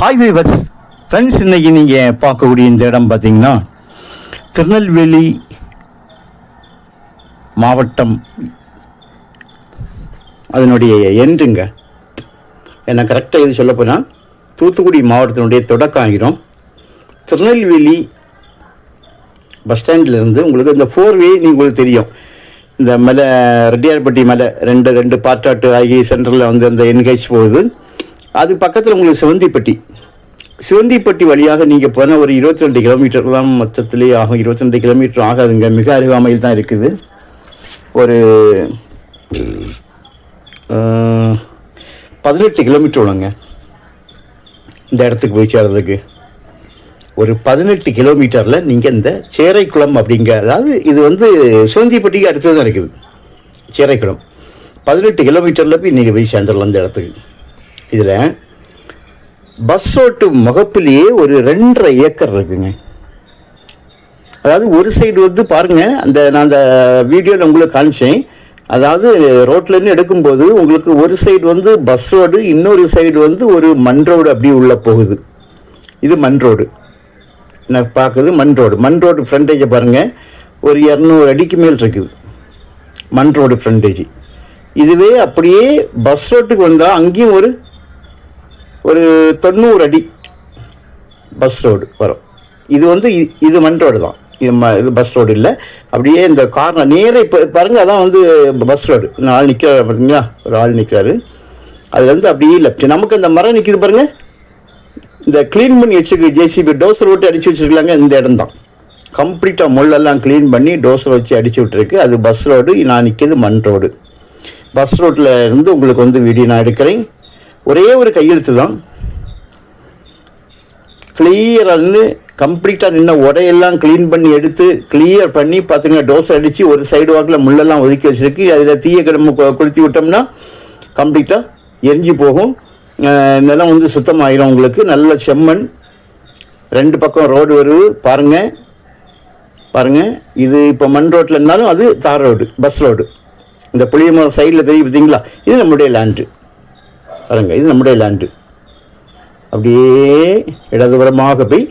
Hi viewers friends இன்றைக்கி நீங்கள் பார்க்கக்கூடிய இந்த இடம் பார்த்தீங்கன்னா திருநெல்வேலி மாவட்டம். அதனுடைய எண்டுங்க என்ன கரெக்டாக எது சொல்ல போனால் தூத்துக்குடி மாவட்டத்தினுடைய தொடக்கம் ஆகிரும் திருநெல்வேலி பஸ் ஸ்டாண்ட்லேருந்து உங்களுக்கு இந்த ஃபோர் வே உங்களுக்கு தெரியும். இந்த மலை ரெட்டியார்பட்டி மலை ரெண்டு ரெண்டு பாட்டாட்டு ஆகி சென்டரில் வந்து அந்த என்கேஜ் போகுது. அது பக்கத்தில் உங்களுக்கு சிவந்திப்பட்டி. சிவந்திப்பட்டி வழியாக நீங்கள் போனால் ஒரு இருபத்தி ரெண்டு கிலோமீட்டர் தான் மொத்தத்திலே ஆகும். இருபத்தி ரெண்டு கிலோமீட்டர் ஆகாதுங்க. மிக அருகாமையில் தான் இருக்குது. ஒரு பதினெட்டு கிலோமீட்டர் உள்ளங்க. இந்த இடத்துக்கு போய் சேர்றதுக்கு. ஒரு பதினெட்டு கிலோமீட்டரில் நீங்கள் இந்த சேரைக்குளம் அப்படிங்கிற அதாவது இது வந்து சிவந்திப்பட்டிக்கு அடுத்தது தான் இருக்குது. சேரைக்குளம். பதினெட்டு கிலோமீட்டரில் போய் நீங்கள் போய் சேர்ந்துடலாம் இந்த இடத்துக்கு. இதில் பஸ் ரோட்டு முகப்பிலேயே ஒரு ரெண்டரை ஏக்கர் இருக்குங்க. அதாவது ஒரு சைடு வந்து பாருங்கள் அந்த நான் அந்த வீடியோவில் உங்களுக்கு காமிச்சேன். அதாவது ரோட்லேருந்து எடுக்கும்போது உங்களுக்கு ஒரு சைடு வந்து பஸ் ரோடு இன்னொரு சைடு வந்து ஒரு மண் ரோடு அப்படி உள்ளே போகுது. இது மண் ரோடு நான் பார்க்குது மண் ரோடு மண் ரோடு ஃப்ரண்டேஜை பாருங்கள் ஒரு இரநூறு அடிக்கு மேல் இருக்குது. மண் ரோடு ஃப்ரண்டேஜ் இதுவே அப்படியே பஸ் ரோட்டுக்கு வந்தால் அங்கேயும் ஒரு ஒரு தொண்ணூறு அடி பஸ் ரோடு வரும். இது வந்து இது மண் ரோடு தான். இது ம இது பஸ் ரோடு இல்லை. அப்படியே இந்த கார்னர் நேரே இப்போ பாருங்கள் அதான் வந்து பஸ் ரோடு நான் ஆள் நிற்கிறாரு பார்த்தீங்களா ஒரு ஆள் நிற்கிறாரு அதுலேருந்து அப்படியே லெஃப்ட் நமக்கு அந்த மரம் நிற்கிது பாருங்கள் இந்த க்ளீன் பண்ணி வச்சுருக்கு ஜேசிபி டோசர் ஓட்டி அடித்து வச்சுருக்கலாங்க இந்த இடம் தான். கம்ப்ளீட்டாக முள்ளெல்லாம் க்ளீன் பண்ணி டோசர் வச்சு அடிச்சு விட்டுருக்கு. அது பஸ் ரோடு நான் நிற்கிறது மண் ரோடு பஸ் ரோட்டில் இருந்து உங்களுக்கு வந்து வீடியோ நான் எடுக்கிறேன். ஒரே ஒரு கையெழுத்து தான் கிளியராக கம்ப்ளீட்டாக நின்ன உடையெல்லாம் க்ளீன் பண்ணி எடுத்து கிளியர் பண்ணி பார்த்துங்க டோஸ் அடித்து ஒரு சைடு வாக்கில் முள்ளெல்லாம் ஒதுக்கி வச்சிருக்கு. அதில் தீய கிடம்பு கொளுத்தி விட்டோம்னா கம்ப்ளீட்டாக எரிஞ்சு போகும். நிலம் வந்து சுத்தமாயிரும் உங்களுக்கு. நல்ல செம்மண். ரெண்டு பக்கம் ரோடு வருது. பாருங்கள் பாருங்கள் இது இப்போ மண் ரோட்டில் இருந்தாலும் அது தார் ரோடு பஸ் ரோடு இந்த புளியமரம் சைடில் தெரியும் பார்த்தீங்களா? இது நம்முடைய லேண்டு பாருங்க இது நம்முடைய லேண்டு அப்படியே இடதுபுறமாக போய்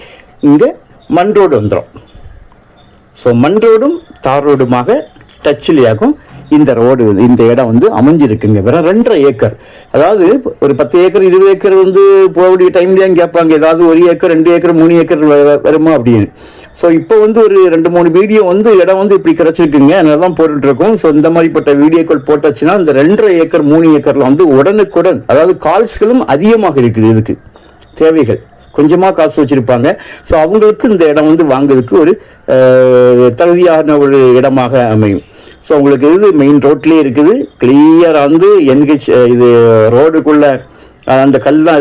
இங்கே மண் ரோடு வந்துடும் ஸோ மண் ரோடும் தார் ரோடுமாக டச்சிலேயாகும் இந்த ரோடு இந்த இடம் வந்து அமைஞ்சிருக்குங்க. வெறும் ரெண்டரை ஏக்கர். அதாவது ஒரு பத்து ஏக்கர் இருபது ஏக்கர் வந்து போகக்கூடிய டைம்லேயும் கேட்பாங்க. ஏதாவது ஒரு ஏக்கர் ரெண்டு ஏக்கர் மூணு ஏக்கர் வருமா அப்படின்னு. ஸோ இப்போ வந்து ஒரு ரெண்டு மூணு வீடியோ வந்து இடம் வந்து இப்படி கிடச்சிருக்குங்க. அதனால தான் போட்டுட்டு இருக்கோம் ஸோ இந்த மாதிரிப்பட்ட வீடியோக்கள் போட்டாச்சுன்னா இந்த ரெண்டரை ஏக்கர் மூணு ஏக்கரில் வந்து உடனுக்குடன் அதாவது கால்ஸ்களும் அதிகமாக இருக்குது இதுக்கு. தேவைகள். கொஞ்சமாக காசு வச்சுருப்பாங்க. ஸோ அவங்களுக்கு இந்த இடம் வந்து வாங்குறதுக்கு ஒரு தகுதியான ஒரு இடமாக அமையும். ஸோ உங்களுக்கு இது மெயின் ரோட்லேயே இருக்குது. கிளியராக வந்து என்ஹெச் இது ரோடுக்குள்ளே அந்த கல் தான்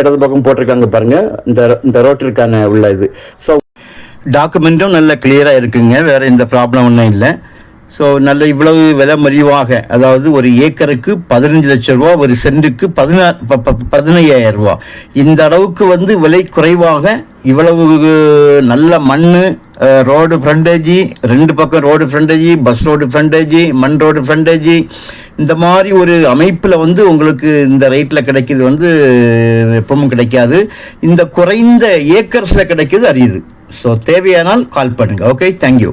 இடது பக்கம் போட்டிருக்காங்க பாருங்கள் இந்த இந்த ரோட்டிற்கான உள்ள இது. ஸோ டாக்குமெண்ட்டும் நல்ல கிளியராக இருக்குங்க. வேறு எந்த ப்ராப்ளம் ஒன்றும் இல்லை. ஸோ நல்ல இவ்வளவு விலை மலிவாக அதாவது ஒரு ஏக்கருக்கு பதினஞ்சு லட்சம் ரூபா ஒரு சென்ட்டுக்கு பதினாறு ப- ப- பதினையாயிரம் ரூபா. இந்த அளவுக்கு வந்து விலை குறைவாக இவ்வளவு நல்ல மண் ரோடு ஃப்ரண்டேஜி ரெண்டு பக்கம் road frontage bus road frontage மண் ரோடு ஃப்ரண்டேஜி இந்த மாதிரி ஒரு அமைப்பில் வந்து உங்களுக்கு இந்த ரேட்டில் கிடைக்கிது வந்து எப்பவும் கிடைக்காது. இந்த குறைந்த ஏக்கர்ஸில் கிடைக்கிது அரியுது. ஸோ தேவையானால் கால் பண்ணுங்கள் ஓகே தேங்க்யூ